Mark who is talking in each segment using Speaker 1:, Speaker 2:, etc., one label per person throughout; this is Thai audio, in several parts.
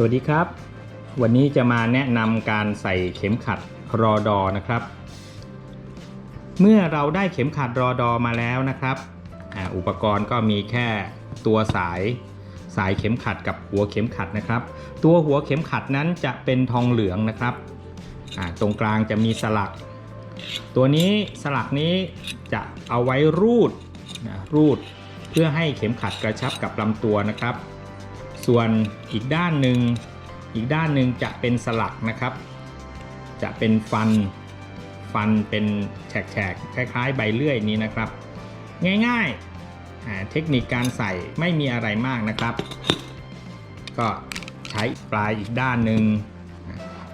Speaker 1: สวัสดีครับ วันนี้จะมาแนะนำการใส่เข็มขัดรอดอนะครับ เมื่อเราได้เข็มขัดรอดอมาแล้วนะครับอ,อุปกรณ์ก็มีแค่ตัวสายสายเข็มขัดกับหัวเข็มขัดนะครับ ตัวหัวเข็มขัดนั้นจะเป็นทองเหลืองนะครับตรงกลางจะมีสลัก ตัวนี้สลักนี้จะเอาไว้รูดรูด เพื่อให้เข็มขัดกระชับกับลำตัวนะครับ ส่วนอีกด้านหนึ่งอีกด้านหนึ่งจะเป็นสลักนะครับ จะเป็นฟันฟันเป็นแฉกๆคล้ายๆ ใบเลื่อยนี้นะครับ ง่ายๆเทคนิคการใส่ไม่มีอะไรมากนะครับ ก็ใช้ปลายอีกด้านหนึ่ง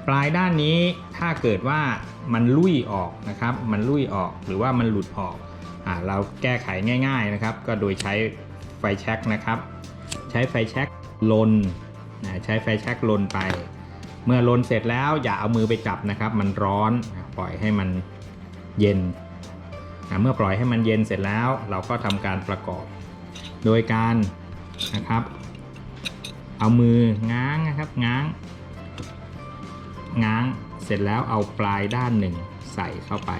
Speaker 1: ปลายด้านนี้ถ้าเกิดว่ามันลุยออกนะครับ มันลุยออกหรือว่ามันหลุดออกอเราแก้ไขง่าย ๆนะครับ ก็โดยใช้ไฟแช็กนะครับ ใช้ไฟแช็ก ลนนะใช้ไฟแช็กลนไป เมื่อลนเสร็จแล้วอย่าเอามือไปจับนะครับ มันร้อนปล่อยให้มันเย็นนะเมื่อปล่อยให้มันเย็นเสร็จแล้ว เราก็ทำการประกอบ โดยการนะครับ เอามือง้างนะครับง้าง ง้างเสร็จแล้วเอาปลายด้านหนึ่งใส่เข้าไป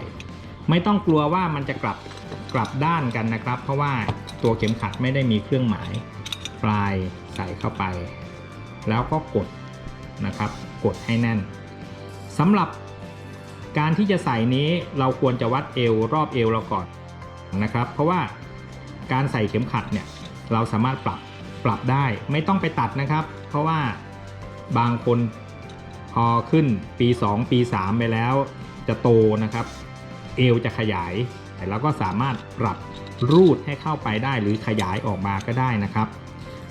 Speaker 1: ไม่ต้องกลัวว่ามันจะกลับกลับด้านกันนะครับ เพราะว่าตัวเข็มขัดไม่ได้มีเครื่องหมายปลาย ใส่เข้าไป แล้วก็กดนะครับ กดให้แน่นสำหรับการที่จะใส่นี้เราควรจะวัดเอวรอบเอวเราก่อนนะครับ เพราะว่าการใส่เข็มขัดเนี่ยเราสามารถปรับปรับได้ไม่ต้องไปตัดนะครับ เพราะว่าบางคนพอขึ้นปี 2 ปี 3 ไปแล้วจะโตนะครับ เอวจะขยาย แต่เราก็สามารถปรับรูดให้เข้าไปได้หรือขยายออกมาก็ได้นะครับ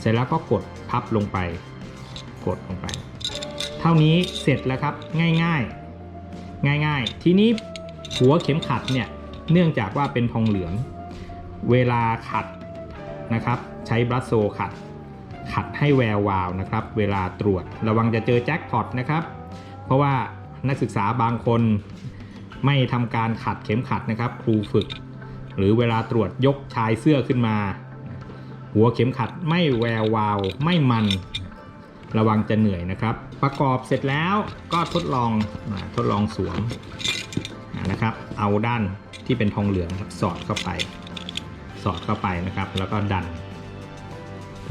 Speaker 1: เสร็จแล้วก็กดพับลงไป กดลงไป เท่านี้เสร็จแล้วครับง่ายๆ ง่ายๆ ทีนี้หัวเข็มขัดเนี่ยเนื่องจากว่าเป็นทองเหลือง เวลาขัดนะครับ ใช้บรัสโซขัด ขัดให้แวววาวนะครับ เวลาตรวจระวังจะเจอแจ็คพอตนะครับ เพราะว่านักศึกษาบางคนไม่ทำการขัดเข็มขัดนะครับ ครูฝึก หรือเวลาตรวจยกชายเสื้อขึ้นมา หัวเข็มขัดไม่แวววาวไม่มัน ระวังจะเหนื่อยนะครับ ประกอบเสร็จแล้วก็ทดลองทดลองสวมนะครับ เอาด้านที่เป็นทองเหลืองครับสอดเข้าไป สอดเข้าไปนะครับ แล้วก็ดัน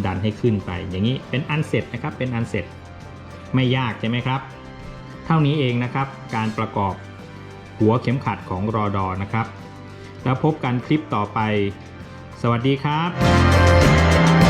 Speaker 1: ดันให้ขึ้นไป อย่างนี้เป็นอันเสร็จนะครับเป็นอันเสร็จไม่ยากใช่ไหมครับ เท่านี้เองนะครับ การประกอบหัวเข็มขัดของรอดอนะครับ แล้วพบกันคลิปต่อไป สวัสดีครับ